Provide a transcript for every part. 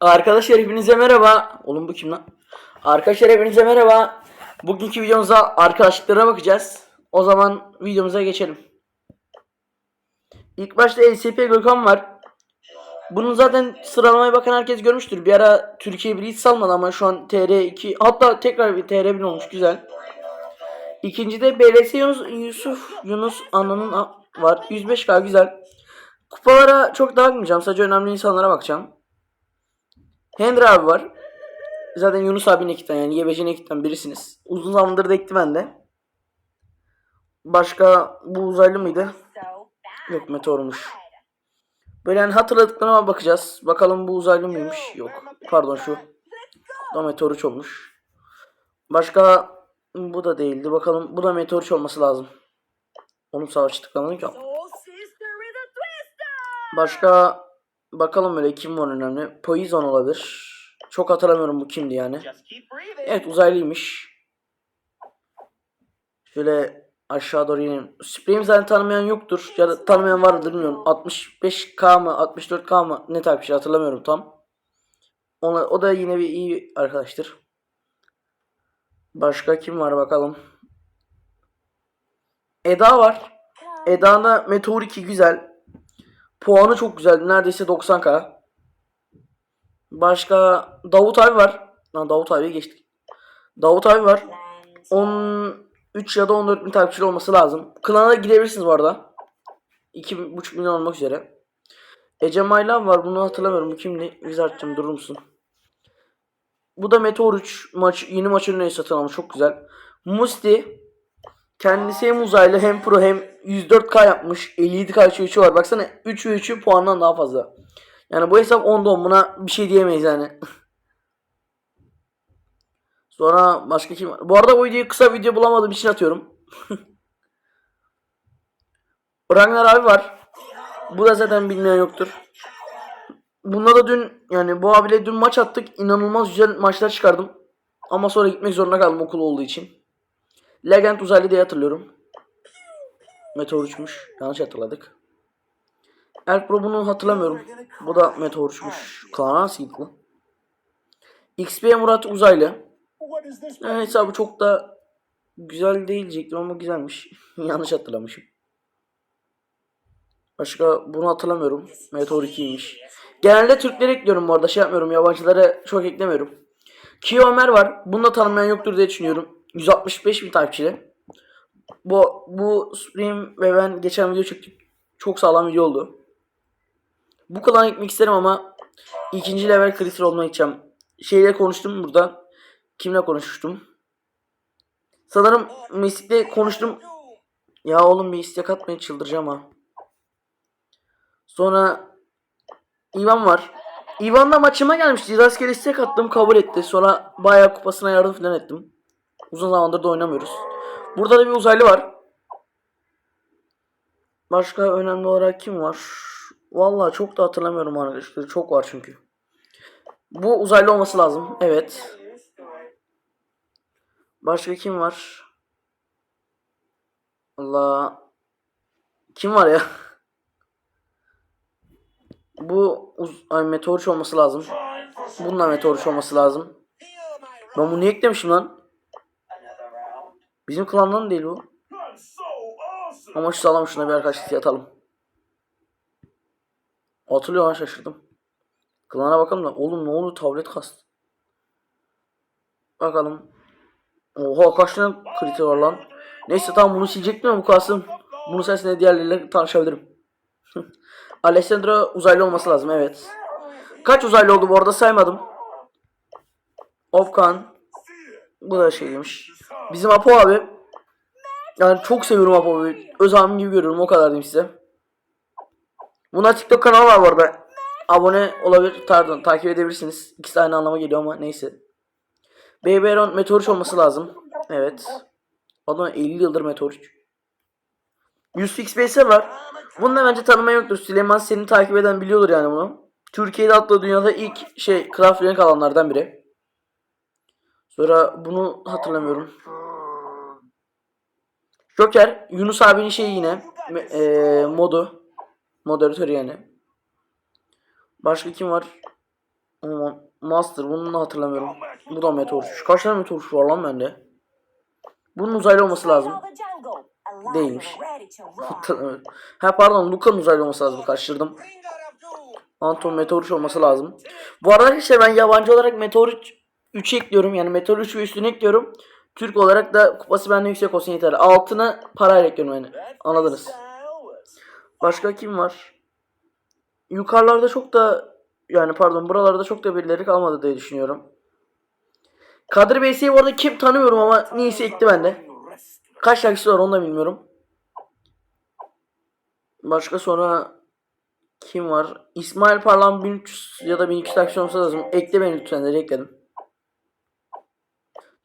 Arkadaşlar hepinize merhaba. Oğlum bu kim lan? Arkadaşlar hepinize merhaba. Bugünkü videomuzda arkadaşlıklara bakacağız. O zaman videomuza geçelim. İlk başta LCP Gökhan var. Bunu zaten sıralamaya bakan herkes görmüştür. Bir ara Türkiye 1 hiç salmadı ama şu an TR2 hatta tekrar bir TR1 olmuş güzel. İkincide BLS Yunus, Yusuf Yunus Ana'nın var. 105k güzel. Kupalara çok dağıtmayacağım. Sadece önemli insanlara bakacağım. Henry abi var. Zaten Yunus abinin ekipten yani YBC'nin ekipten birisiniz. Uzun zamandır da ekti bende. Başka bu uzaylı mıydı? Yok meteormuş. Böyle yani hatırladıklarıma bakacağız. Bakalım bu uzaylı mıymış? Yok. Pardon şu. Da meteor olmuş. Başka bu da değildi. Bakalım bu da meteor olması lazım. Onun savaş tıklanır ki. Soul sister with a twister. Başka bakalım öyle kim var önemli. Poison olabilir. Çok hatırlamıyorum bu kimdi yani. Evet uzaylıymış. Şöyle aşağı doğru inelim. Supreme zaten tanımayan yoktur. Ya da tanımayan vardır bilmiyorum. 65k mı 64k mı ne bir şey hatırlamıyorum tam. Ona, o da yine bir iyi arkadaştır. Başka kim var bakalım. Eda var. Eda'da Meteor 2 güzel. Puanı çok güzel. Neredeyse 90k. Başka Davut abi var. Lan Davut abiye geçtik. Davut abi var. 13 ya da 14 bin takipçili olması lazım. Klana gidebilirsiniz bu arada. 2,5 milyon olmak üzere. Ece Maylan var. Bunu hatırlamıyorum. Bu kimdi? Wizard'cığım durur musun? Bu da Meteor 3 maç yeni maç önüne satın almış. Çok güzel. Musti kendisi hem uzaylı hem pro hem 104k yapmış. 57k 3'ü var. Baksana 3 ve 3'ü puandan daha fazla. Yani bu hesap 10'da 10 buna bir şey diyemeyiz yani. Sonra başka kim var? Bu arada bu videoyu kısa video bulamadığım için atıyorum. Ragnar abi var. Bu da zaten bilmeyen yoktur. Bunda da dün yani bu abiyle dün maç attık. İnanılmaz güzel maçlar çıkardım. Ama sonra gitmek zorunda kaldım okul olduğu için. Legend uzaylı diye hatırlıyorum. Meteor uçmuş. Yanlış hatırladık. Elf Pro bunu hatırlamıyorum. Bu da Meteor uçmuş. Klan nasıl gitti lan? XP Murat uzaylı. Yani hesabı çok da güzel değil diyecektim ama güzelmiş. Yanlış hatırlamışım. Başka bunu hatırlamıyorum. Meteor 2'ymiş. Genelde Türkleri ekliyorum bu arada şey yapmıyorum. Yabancılara çok eklemiyorum. Kio Ömer var. Bunu da tanımayan yoktur diye düşünüyorum. 165 bin takipçili. Bu, bu Supreme ve ben geçen video çektik. Çok sağlam video oldu. Bu klana gitmek isterim ama ikinci level kriter olmaya gideceğim. Şeyle konuştum burada. Kimle konuşmuştum? Sanırım Mesih'le konuştum. Ya oğlum bir istek atmayın çıldıracağım ha. Sonra Ivan var. Ivan da maçıma gelmişti. Rastgele istek attım kabul etti. Sonra bayağı kupasına yardım falan ettim. Uzun zamandır da oynamıyoruz. Burada da bir uzaylı var. Başka önemli olarak kim var? Vallahi çok da hatırlamıyorum arkadaşlar. Çok var çünkü. Bu uzaylı olması lazım. Evet. Başka kim var? Allah. Kim var ya? Bu uz ay meteor olması lazım. Bununla meteor olması lazım. Ben bunu niye eklemişim lan? Bizim klandan değil bu. Ama şu sağlam şuna bir arkadaşlık atalım. Atılıyor lan şaşırdım. Klana bakalım da. Oğlum ne oldu tablet kastı. Bakalım. Oha kaç tane kriter var lan. Neyse tamam bunu silecektim ama bu kalsın. Bunu sayesinde diğerleriyle tanışabilirim. Alessandro uzaylı olması lazım evet. Kaç uzaylı oldu bu arada saymadım. Ofkan. Bu da şeymiş. Bizim Apo abi. Yani çok seviyorum Apo abi. Öz abim gibi görüyorum o kadar diyeyim size. Buna TikTok kanalı var bu arada. Abone olabilir, pardon takip edebilirsiniz. İkisi aynı anlama geliyor ama neyse. Baby Aaron Meteor üç olması lazım. Evet. Adam 50 yıldır Meteor 3. Yusuf XBS var. Bunu da bence tanımayan yoktur. Süleyman seni takip eden biliyordur yani bunu. Türkiye'de hatta dünyada ilk şey Craft alanlardan biri. Sonra bunu hatırlamıyorum. Joker Yunus abinin şeyi yine eee, modu moderatörü yani. Başka kim var? Master bunu hatırlamıyorum. Bu da meteor uçuş. Kaç tane meteor uçuşu var lan bende? Bunun uzaylı olması lazım. Değilmiş. Ha pardon Luka'nın uzaylı olması lazım. Kaçırdım. Anton Meteor 3 olması lazım. Bu arada arkadaşlar ben yabancı olarak Meteor 3, 3 ekliyorum. Yani Meteor 3 ve üstüne ekliyorum. Türk olarak da kupası bende yüksek olsun yeter. Altına parayla ekliyorum yani. Anladınız. Başka kim var? Yukarılarda çok da yani pardon buralarda çok da birileri kalmadı diye düşünüyorum. Kadir Bey'si bu arada kim tanımıyorum ama niyeyse ekti bende. Kaç şarkısı var onu da bilmiyorum. Başka sonra kim var? İsmail Parlan 1300 ya da 1200 takipçi olması lazım. Ekle beni lütfen dedi ekledim.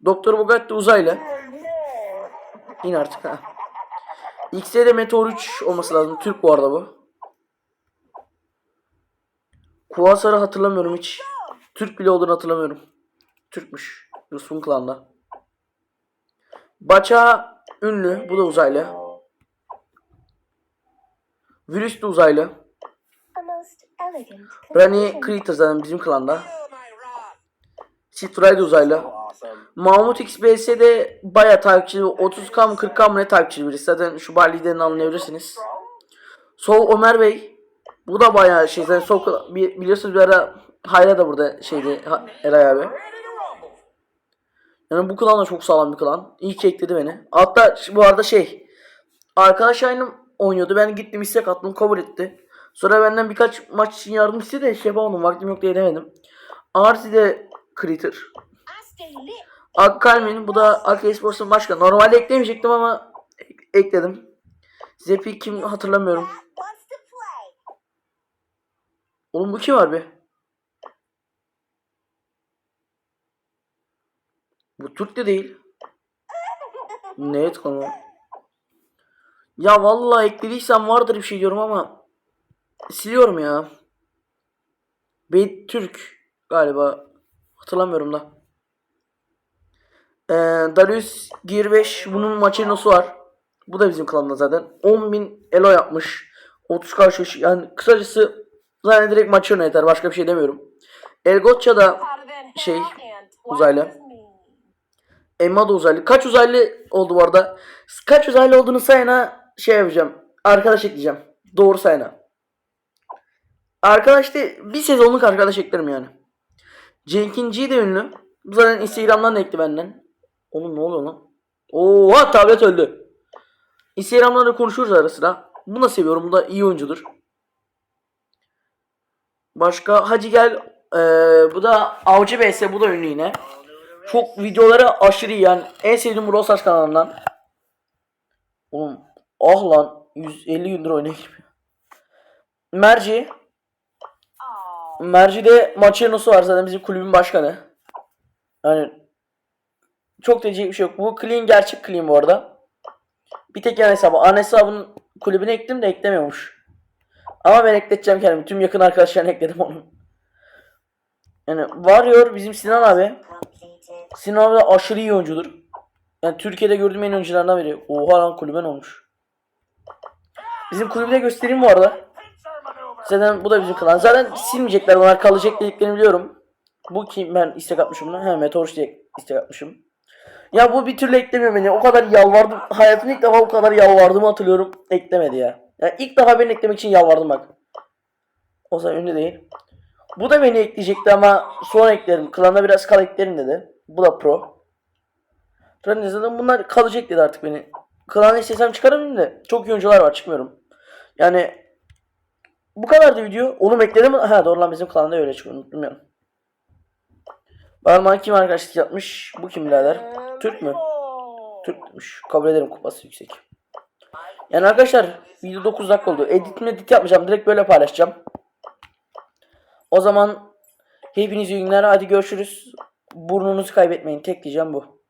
Doktor Bugatti uzaylı. İn artık ha. X'de Meteor 3 olması lazım. Türk bu arada bu. Kuasar'ı hatırlamıyorum hiç. Türk bile olduğunu hatırlamıyorum. Türkmüş. Rus'un klanda. Baça ünlü. Bu da uzaylı. Virüs de uzaylı. Rani Creator zaten bizim klanda. Citray de uzaylı. Mahmut XBS de baya takipçili. 30k mı 40k mı ne takipçili birisi. Zaten şu bar liderini anlayabilirsiniz. Sol Ömer Bey. Bu da baya şey. Zaten Sol, bi- biliyorsunuz bir ara Hayra da burada şeydi. Eray abi. Yani bu klan da çok sağlam bir klan. İyi ki ekledi beni. Hatta bu arada şey. Arkadaş aynı oynuyordu. Ben gittim istek attım kabul etti. Sonra benden birkaç maç için yardım istedi de şey yapamadım. Vaktim yok diye edemedim. Arsi de Critter. Akkalmin bu da Ak Esports'un başkanı. Normalde eklemeyecektim ama ek- ekledim. Zepi kim hatırlamıyorum. Oğlum bu kim abi? Bu Türk de değil. Ne konu? Ya vallahi eklediysem vardır bir şey diyorum ama siliyorum ya. Be Türk galiba hatırlamıyorum da. Ee, Darius Girbeş bunun maçinosu var. Bu da bizim klanda zaten. 10.000 elo yapmış. 30 karşı yani kısacası zaten direkt maçino yeter. Başka bir şey demiyorum. Elgotça da şey, uzaylı. Emma da uzaylı. Kaç uzaylı oldu bu arada? Kaç uzaylı olduğunu sayana şey yapacağım. Arkadaş ekleyeceğim. Doğru sayana. Arkadaş de bir sezonluk arkadaş eklerim yani. Jenkinci'yi de ünlü. Bu zaten Instagram'dan da ekli benden. Oğlum ne oluyor lan? Oha tablet öldü. Instagram'dan da konuşuruz ara sıra. Bunu da seviyorum. Bu da iyi oyuncudur. Başka Hacı gel. Ee, bu da Avcı BS. Bu da ünlü yine. Çok videoları aşırı iyi yani. En sevdiğim Brawl Stars kanalından. Oğlum ah lan 150 gündür oynayayım. Merci. Merci'de Maçeno'su var zaten bizim kulübün başkanı. Yani çok diyecek bir şey yok. Bu clean gerçek clean bu arada. Bir tek yan hesabı. An hesabının kulübüne ekledim de eklemiyormuş. Ama ben ekleteceğim kendimi. Tüm yakın arkadaşlarına ekledim onu. Yani Warrior bizim Sinan abi. Sinan abi de aşırı iyi oyuncudur. Yani Türkiye'de gördüğüm en oyunculardan biri. Oha lan kulüben olmuş. Bizim kulübü de göstereyim bu arada. Zaten bu da bizim klan. Zaten silmeyecekler bunlar kalacak dediklerini biliyorum. Bu kim ben istek atmışım buna. He Meteor diye istek atmışım. Ya bu bir türlü eklemiyor beni. O kadar yalvardım. Hayatımda ilk defa o kadar yalvardığımı hatırlıyorum. Eklemedi ya. Yani ilk defa beni eklemek için yalvardım bak. O zaman ünlü değil. Bu da beni ekleyecekti ama sonra eklerim. Klanda biraz kal eklerim dedi. Bu da pro. Zaten zaten bunlar kalacak dedi artık beni. Klanı istesem çıkarım da çok iyi oyuncular var çıkmıyorum. Yani bu kadardı video. Oğlum ekledim mi? Ha doğru lan bizim klanda öyle çıkıyor. Unuttum ya. Barman kim arkadaşlık yapmış? Bu kim birader? Türk mü? Türkmüş. Kabul ederim kupası yüksek. Yani arkadaşlar video 9 dakika oldu. Edit edit yapmayacağım. Direkt böyle paylaşacağım. O zaman hepinize iyi günler. Hadi görüşürüz. Burnunuzu kaybetmeyin. Tek diyeceğim bu.